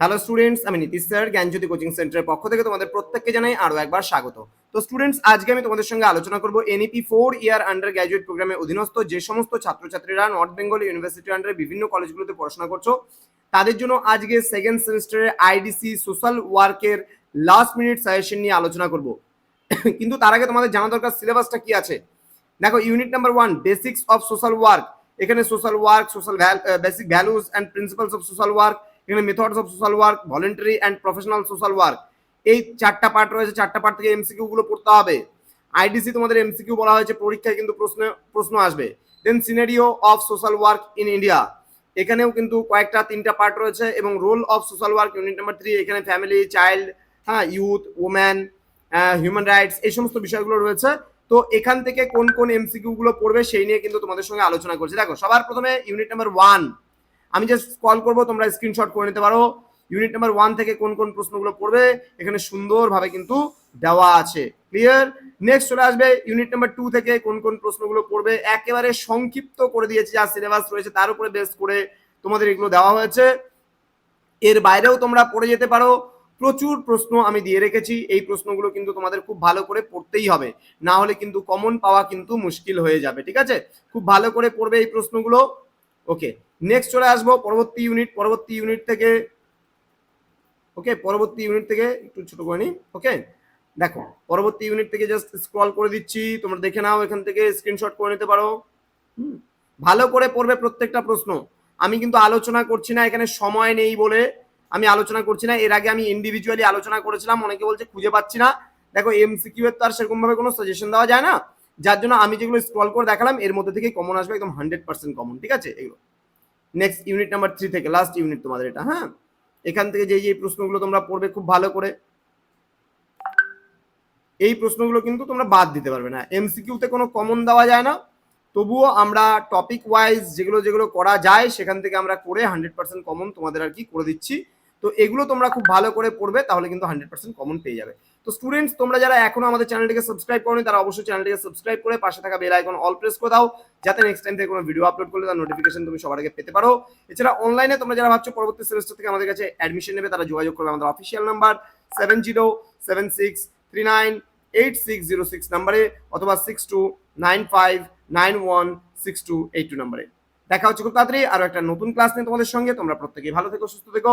Hello students আমি Nitish sir, জ্ঞানজ্যোতি coaching সেন্টারের পক্ষ থেকে তোমাদের প্রত্যেককে জানাই আরও একবার স্বাগত। তো স্টুডেন্টস আজকে আমি তোমাদের সঙ্গে আলোচনা করব NEP four year undergraduate প্রোগ্রামের অধীনস্থ যে সমস্ত ছাত্রছাত্রীরা নর্থ বেঙ্গল ইউনিভার্সিটির আন্ডারে বিভিন্ন কলেজগুলোতে পড়াশোনা করছ, তাদের জন্য আজকে সেকেন্ড সেমিস্টারের আইডিসি সোশ্যাল ওয়ার্কের লাস্ট মিনিট সাজেশন নিয়ে আলোচনা করব। কিন্তু তার আগে তোমাদের জানা দরকার সিলেবাসটা কি আছে? দেখো unit number one basics of social work এখানে social work social basic values and principles of social work এখানে methods of social work voluntary and professional social work এই চারটা পার্ট রয়েছে, চারটা পার্ট থেকে এমসিকিউ গুলো পড়তে হবে। আইডিসি তোমাদের এমসিকিউ বলা হয়েছে, পরীক্ষায় কিন্তু প্রশ্ন প্রশ্ন আসবে। Then scenario of social work in India এখানেও কিন্তু কয়েকটা, তিনটা পার্ট রয়েছে এবং role of social work unit number three এখানে ফ্যামিলি চাইল্ড হ্যাঁ ইউথ ওম্যান হিউম্যান রাইটস এই সমস্ত বিষয়গুলো রয়েছে। তো এখান থেকে কোন কোন এমসিকিউ গুলো পড়বে, সেই নিয়ে কিন্তু তোমাদের সঙ্গে আলোচনা করছি। দেখো, সবার প্রথমে ইউনিট নাম্বার ওয়ান আমি জাস্ট কল করব, তোমরা স্ক্রিনশট করে নিতে পারো। ইউনিট নাম্বার ওয়ান থেকে কোন কোন প্রশ্নগুলো পড়বে, এখানে সুন্দরভাবে কিন্তু দেওয়া আছে। ক্লিয়ার নেক্সট চলে আসবে ইউনিট নাম্বার টু থেকে কোন কোন প্রশ্নগুলো পড়বে, একেবারে সংক্ষিপ্ত করে দিয়েছে, যা সিলেবাস রয়েছে তার উপরে বেস করে তোমাদের এগুলো দেওয়া হয়েছে। এর বাইরেও তোমরা পড়ে যেতে পারো। প্রচুর প্রশ্ন আমি দিয়ে রেখেছি, এই প্রশ্নগুলো কিন্তু তোমাদের খুব ভালো করে পড়তেই হবে। না হলে কিন্তু কমন পাওয়া কিন্তু মুশকিল হয়ে যাবে, ঠিক আছে? খুব ভালো করে পড়বে এই প্রশ্নগুলো। ওকে নেক্সট চলে আসব পরবর্তী ইউনিট পরবর্তী ইউনিট থেকে ওকে পরবর্তী ইউনিট থেকে একটু ছোট করে নিই ওকে দেখো, পরবর্তী ইউনিট থেকে জাস্ট স্ক্রল করে দিচ্ছি, তোমরা দেখে নাও, এখান থেকে স্ক্রিনশট করে নিতে পারো। ভালো করে পড়বে প্রত্যেকটা প্রশ্ন। আমি কিন্তু আলোচনা করছি না, এখানে সময় নেই বলে আমি আলোচনা করছি না। এর আগে আমি ইন্ডিভিজুয়ালি আলোচনা করেছিলাম, অনেকে বলছে খুঁজে পাচ্ছি না। দেখো এমসিকিউ এর তো আর সেরকম ভাবে কোনো সাজেশন দেওয়া যায় না। যার জন্য আমি যেগুলো স্ক্রল করে দেখালাম, এর মধ্যে থেকে কমন আসবে একদম হান্ড্রেড পার্সেন্ট কমন ঠিক আছে? এগুলো। নেক্সট ইউনিট নাম্বার থ্রি থেকে লাস্ট ইউনিট তোমাদের এটা হ্যাঁ? এখান থেকে যে যে প্রশ্নগুলো তোমরা পড়বে খুব ভালো করে, এই প্রশ্নগুলো কিন্তু তোমরা বাদ দিতে পারবে না। এমসিকিউতে কোনো কমন দেওয়া যায় না। তবুও আমরা টপিক ওয়াইজ যেগুলো যেগুলো করা যায়, সেখান থেকে আমরা করে হান্ড্রেড পার্সেন্ট কমন তোমাদের আর কি করে দিচ্ছি। তো এগুলো তোমরা খুব ভালো করে পড়বে, তাহলে কিন্তু হান্ড্রেড পার্সেন্ট কমন পেয়ে যাবে। তো স্টুডেন্টস তোমরা যারা এখনও আমাদের চ্যানেলটিকে সাবস্ক্রাইব করনি, তারা অবশ্যই চ্যানেলটিকে সাবস্ক্রাইব করে পাশে থাকা বেল আইকন অল প্রেস করে দাও, যাতে নেক্সট টাইম থেকে কোনো ভিডিও আপলোড করলে তার নোটিফিকেশন তুমি সবার আগে পেতে পারো। এছাড়া অনলাইনে তোমরা যারা ভাবছ পরবর্তী সেমিস্টার থেকে আমাদের কাছে অ্যাডমিশন নেবে, তারা যোগাযোগ করবে আমাদের official number seven zero seven six three nine eight six zero six নাম্বারে অথবা six two nine five nine one six two eight two নাম্বারে দেখা হচ্ছে খুব তাড়াতাড়ি আরও একটা নতুন ক্লাস নিয়ে তোমাদের সঙ্গে। তোমরা প্রত্যেকেই ভালো থেকো, সুস্থ থেকো।